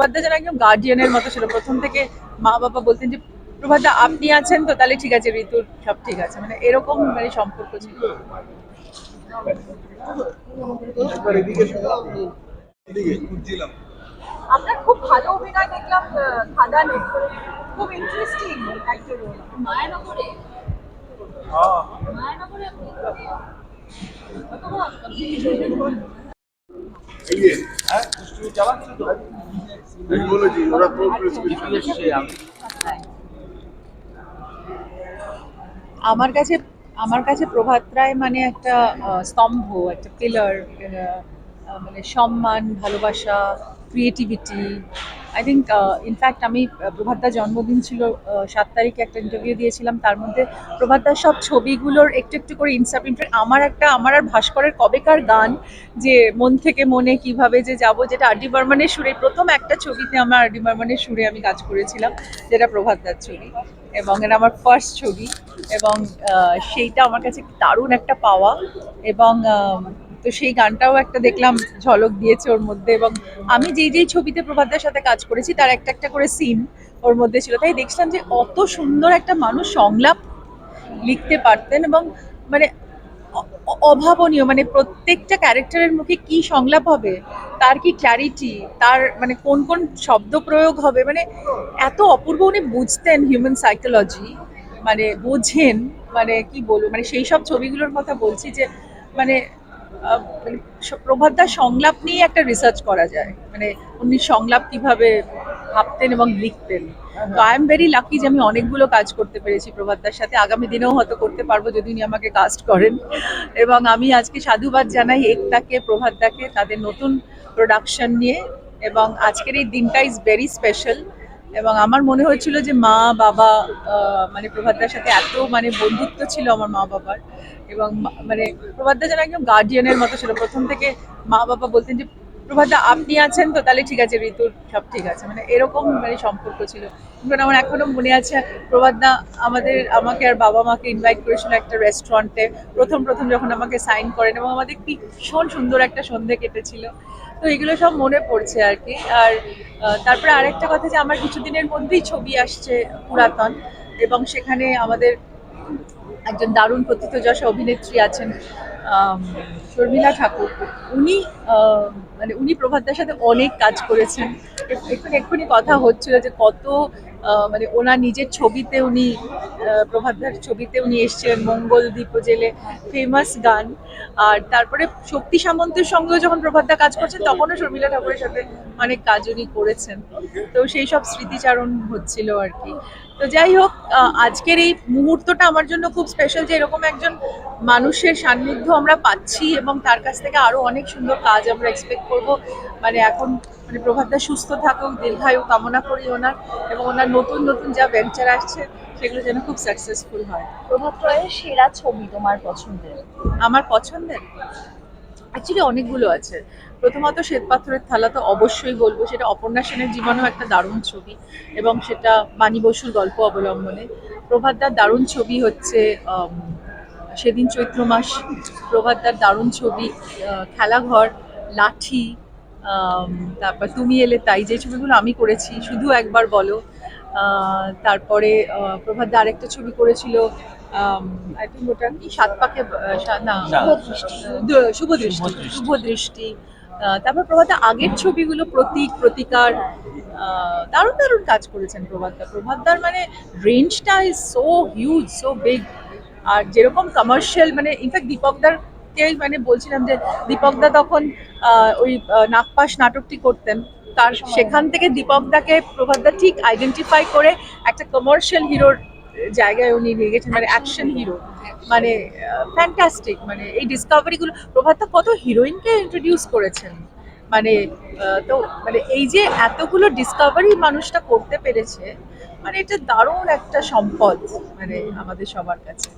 প্রভাতদা যেন একদম গার্ডিয়ানের মতো ছিল। প্রথম থেকে মা বাবা বলতেন যে প্রভাতদা আপনি আছেন তো? তাহলে ঠিক আছে ঋতুর সব ঠিক আছে। মানে এরকম মানে সম্পর্ক ছিল। আপনার খুব ভালো অভিনয় দেখলাম খাদানে খুব ইন্টারেস্টিং একটা রোল। মায়ানগরে? হ্যাঁ মায়ানগরে আপনি আমি বলেছি ওরা তো আমার কাছে আমার কাছে প্রভাত রায় মানে একটা আহ, স্তম্ভ একটা পিলার মানে সম্মান ভালোবাসা ক্রিয়েটিভিটি আই থিঙ্ক ইনফ্যাক্ট আমি প্রভাতদার জন্মদিন ছিল সাত তারিখে একটা ইন্টারভিউ দিয়েছিলাম। তার মধ্যে প্রভাতদার সব ছবিগুলোর একটু একটু করে ইনফ্যাক্ট আমার একটা আমার আর ভাস্করের কবেকার গান যে মন থেকে মনে কীভাবে যে যাব যেটা আরডি বর্মনের সুরে প্রথম একটা ছবিতে আমার আরডি বর্মনের সুরে আমি কাজ করেছিলাম যেটা প্রভাতদার ছবি। এবং এটা আমার ফার্স্ট ছবি এবং সেইটা আমার কাছে দারুণ একটা পাওয়া। এবং আম, তো সেই গানটাও একটা দেখলাম ঝলক দিয়েছে ওর মধ্যে এবং আমি যেই যেই ছবিতে প্রভাতদার সাথে কাজ করেছি তার একটা একটা করে সিন ওর মধ্যে ছিল। তাই দেখছিলাম যে অত সুন্দর একটা মানুষ সংলাপ লিখতে পারতেন এবং মানে অভাবনীয় মানে প্রত্যেকটা ক্যারেক্টারের মুখে কি সংলাপ হবে, তার কি ক্ল্যারিটি তার মানে কোন কোন শব্দ প্রয়োগ হবে মানে এত অপূর্ব উনি বুঝতেন হিউম্যান সাইকোলজি মানে বোঝেন মানে কি বলব মানে সেই সব ছবিগুলোর কথা বলছি যে মানে প্রভাতদার সংলাপ নিয়ে একটা রিসার্চ করা যায়। মানে উনি সংলাপ কীভাবে ভাবতেন এবং লিখতেন। তো আই এম ভেরি লাকি যে আমি অনেকগুলো কাজ করতে পেরেছি প্রভাতদার সাথে। আগামী দিনেও হয়তো করতে পারব যদি উনি আমাকে কাস্ট করেন। এবং আমি আজকে সাধুবাদ জানাই একতাকে প্রভাতদাকে তাদের নতুন প্রোডাকশন নিয়ে। এবং আজকের এই দিনটা ইজ ভেরি স্পেশাল এবং আমার মনে হয়েছিল যে মা, বাবা মানে প্রভাতদার সাথে এত মানে বন্ধুত্ব ছিল আমার মা, বাবার। এবং মানে প্রভাতদা যেন একদম গার্ডিয়ানের মতো ছিল। প্রথম থেকে মা, বাবা বলতেন যে প্রভাতদা আপনি আছেন তো? তাহলে ঠিক আছে, ঋতুর সব ঠিক আছে। মানে এরকম মানে সম্পর্ক ছিল। কিন্তু আমার এখনও মনে আছে, প্রভাতদা, আমাদের, আমাকে আর বাবা মাকে ইনভাইট করেছিল একটা রেস্টুরেন্টে প্রথম প্রথম যখন আমাকে সাইন করেন এবং আমাদের ভীষণ সুন্দর একটা সন্ধে কেটেছিল। তো এগুলো সব মনে পড়ছে আর কি। আর তারপরে আরেকটা কথা যে আমার কিছুদিনের মধ্যেই ছবি আসছে পুরাতন এবং সেখানে আমাদের একজন দারুণ প্রথিতযশা অভিনেত্রী আছেন। শর্মিলা ঠাকুর, উনি মানে উনি প্রভাতদার সাথে অনেক কাজ করেছেন। এখন এক্ষুনি কথা হচ্ছিল যে কত মানে ওনার নিজের ছবিতে উনি প্রভাতদার ছবিতে উনি এসেছিলেন মঙ্গল দ্বীপ জেলে ফেমাস গান। আর তারপরে শক্তি সামন্তের সঙ্গেও যখন প্রভাতদা কাজ করছেন, তখনও শর্মিলা ঠাকুরের সাথে অনেক কাজ উনি করেছেন। তো সেই সব স্মৃতিচারণ হচ্ছিল আর কি। তো যাই হোক আজকের এই মুহূর্তটা আমার জন্য খুব স্পেশাল যে এরকম একজন মানুষের সান্নিধ্য আমরা পাচ্ছি এবং তার কাছ থেকে আরও অনেক সুন্দর কাজ আমরা এক্সপেক্ট করব। মানে এখন মানে প্রভাতদা সুস্থ থাকুক দীর্ঘায়ু কামনা করি ওনার এবং ওনার নতুন নতুন যা ভেঞ্চার আসছে সেগুলো যেন খুব সাকসেসফুল হয়। প্রভাত রয়ের সেরা ছবি তোমার পছন্দের? আমার পছন্দের? অ্যাকচুয়ালি অনেকগুলো আছে। প্রথমত শ্বেত শ্বেতপাথরের থালা তো অবশ্যই বলব সেটা অপর্ণা সেনের জীবনেও একটা দারুণ ছবি এবং সেটা মানি বসুর গল্প অবলম্বনে। প্রভাতদার দারুণ ছবি হচ্ছে সেদিন চৈত্র মাস। প্রভাতদার দারুণ ছবি খেলাঘর লাঠি তারপর তুমি এলে তাই যে ছবিগুলো আমি করেছি শুধু একবার বলো। তারপরে আহ, প্রভাতদা আরেকটা ছবি করেছিল আই থিঙ্ক ওটা কি? সাত পাকে না দু- শুভ দৃষ্টি শুভ দৃষ্টি তারপর প্রভাতদা আগের ছবিগুলো প্রতীক প্রতিকার আহ, দারুণ দারুণ কাজ করেছেন প্রভাতদা প্রভাতদার মানে রেঞ্জটা is so huge so big আর যেরকম কমার্শিয়াল মানে ইনফ্যাক্ট দীপকদার কে মানে বলছিলাম যে দীপকদা তখন ওই নাগপাশ নাটকটি করতেন। তার সেখান থেকে দীপকদাকে প্রভাতদা ঠিক আইডেন্টিফাই করে একটা কমার্শিয়াল হিরোর জায়গায় উনি নিয়ে গেছেন মানে অ্যাকশন হিরো মানে ফ্যান্টাস্টিক মানে এই ডিসকাভারিগুলো প্রভাতদা কত হিরোইনকে ইন্ট্রোডিউস করেছেন? মানে তো মানে এই যে এতগুলো ডিসকাভারি মানুষটা করতে পেরেছে মানে এটা দারুণ একটা সম্পদ মানে আমাদের সবার কাছে।